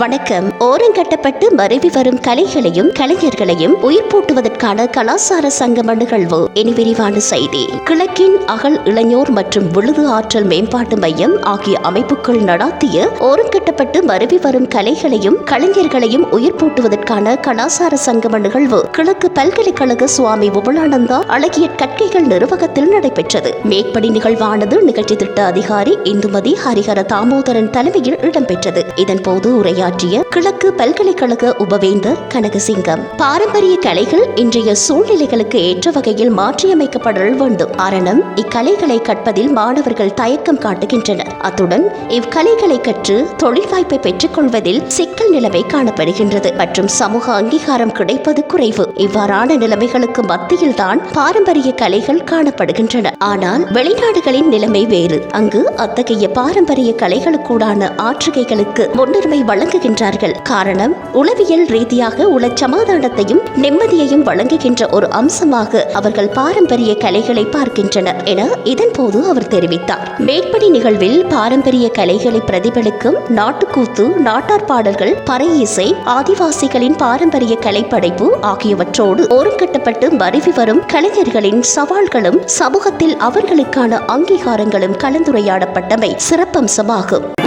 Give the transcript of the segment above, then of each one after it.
வணக்கம். ஓரங்கட்டப்பட்டு மறைவி வரும் கலைகளையும் கலைஞர்களையும் உயிர்ப்பூட்டுவதற்கான கலாசார சங்கம் நிகழ்வு இனி விரிவான செய்தி. கிழக்கின் அகல் இளைஞர் மற்றும் விழுது ஆற்றல் மேம்பாட்டு மையம் ஆகிய அமைப்புகள் நடாத்திய ஓரங்கட்டப்பட்டு மறைவி வரும் கலைகளையும் கலைஞர்களையும் உயிர் பூட்டுவதற்கான கலாசார சங்கம நிகழ்வு கிழக்கு பல்கலைக்கழக சுவாமி உபலானந்தா அழகிய கற்கைகள் நிர்வாகத்தில் நடைபெற்றது. மேற்படி நிகழ்வானது நிகழ்ச்சி திட்ட அதிகாரி இந்துமதி ஹரிஹர தாமோதரன் தலைமையில் இடம்பெற்றது. இதன்போது உரையாற்றிய கிழக்கு பல்கலைக்கழக உபவேந்தர் கனகசிங்கம். பாரம்பரிய கலைகள் இன்றைய சூழ்நிலைகளுக்கு ஏற்ற வகையில் மாற்றியமைக்கப்படல் வேண்டும். காரணம் இக்கலைகளை கற்பதில் மாணவர்கள் தயக்கம் காட்டுகின்றனர். அத்துடன் இக்கலைகளை கற்று தொழில் வாய்ப்பை பெற்றுக் கொள்வதில் சிக்கல் நிலைமை காணப்படுகின்றது. மற்றும் சமூக அங்கீகாரம் கிடைப்பது குறைவு. இவ்வாறான நிலைமைகளுக்கு மத்தியில் தான் பாரம்பரிய கலைகள் காணப்படுகின்றன. ஆனால் வெளிநாடுகளின் நிலைமை வேறு. அங்கு அத்தகைய பாரம்பரிய கலைகளுக்கூடான ஆற்றுகைகளுக்கு முன்னுரிமை வழங்குகின்றார்கள் காரணம் உளவியல் ரீதியாக உளச் சமாதானத்தையும் நிம்மதியையும் வழங்குகின்ற ஒரு அம்சமாக அவர்கள் பாரம்பரிய கலைகளை பார்க்கின்றனர் என இதன்போது அவர் தெரிவித்தார். மேற்படி நிகழ்வில் பாரம்பரிய கலைகளை பிரதிபலிக்கும் நாட்டுக்கூத்து நாட்டார் பாடல்கள் பறை இசை ஆதிவாசிகளின் பாரம்பரிய கலைப்படைப்பு ஆகியவற்றோடு ஓரங்கட்டப்பட்டு மருவி வரும் கலைஞர்களின் சவால்களும் சமூகத்தில் அவர்களுக்கான அங்கீகாரங்களும் கலந்துரையாடப்பட்டமை சிறப்பம்சமாகும்.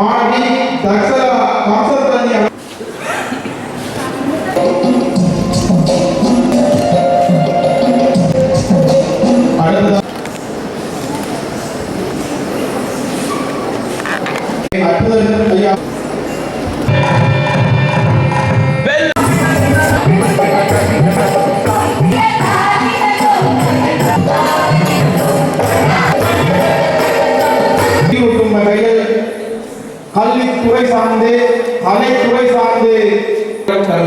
மாணவி தக்ஷலா கம்சத்ரனி அடுத்ததாக அற்புதன் ஐயா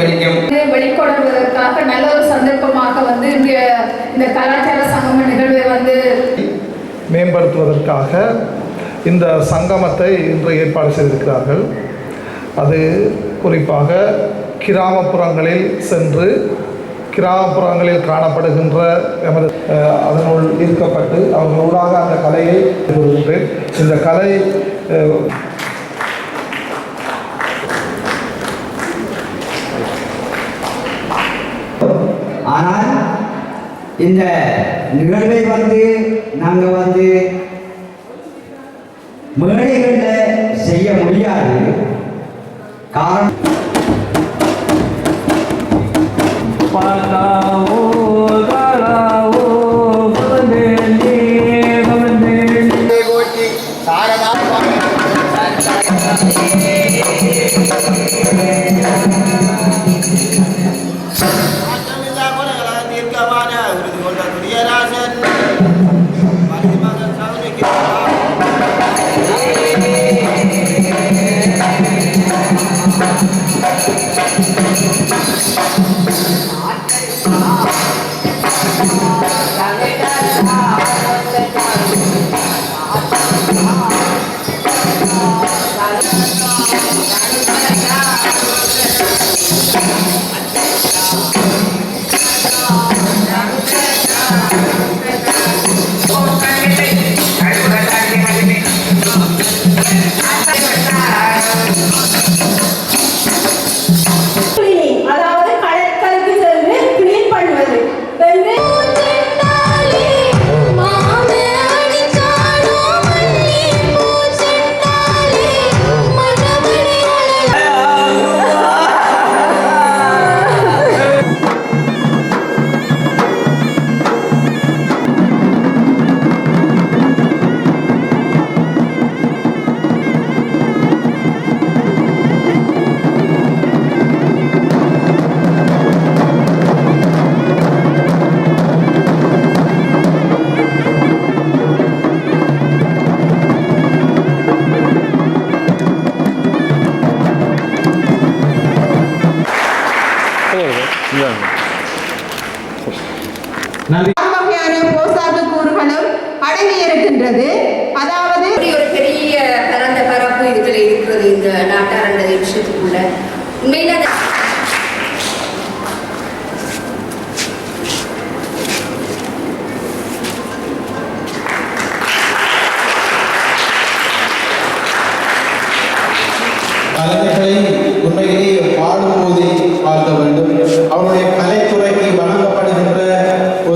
இதை வெளிக்கொணர்வதற்காக நல்ல ஒரு சந்தர்ப்பமாக வந்து இன்றைய இந்த கலாச்சார சங்கம நிகழ்வை வந்து மேம்படுத்துவதற்காக இந்த சங்கமத்தை இன்று ஏற்பாடு செய்திருக்கிறார்கள். அது குறிப்பாக கிராமப்புறங்களில் சென்று கிராமப்புறங்களில் காணப்படுகின்ற எமது அதனுள் ஈர்க்கப்பட்டு அவர்களூடாக அந்த கலையை இந்த கலை இந்த நிகழ்வை வந்து நாங்கள் வந்து மேடைகளில் செய்ய முடியாது. காரணம் பார்த்தாவோ விஷயத்துக்குள்ள உண்மையில கலைஞர்களை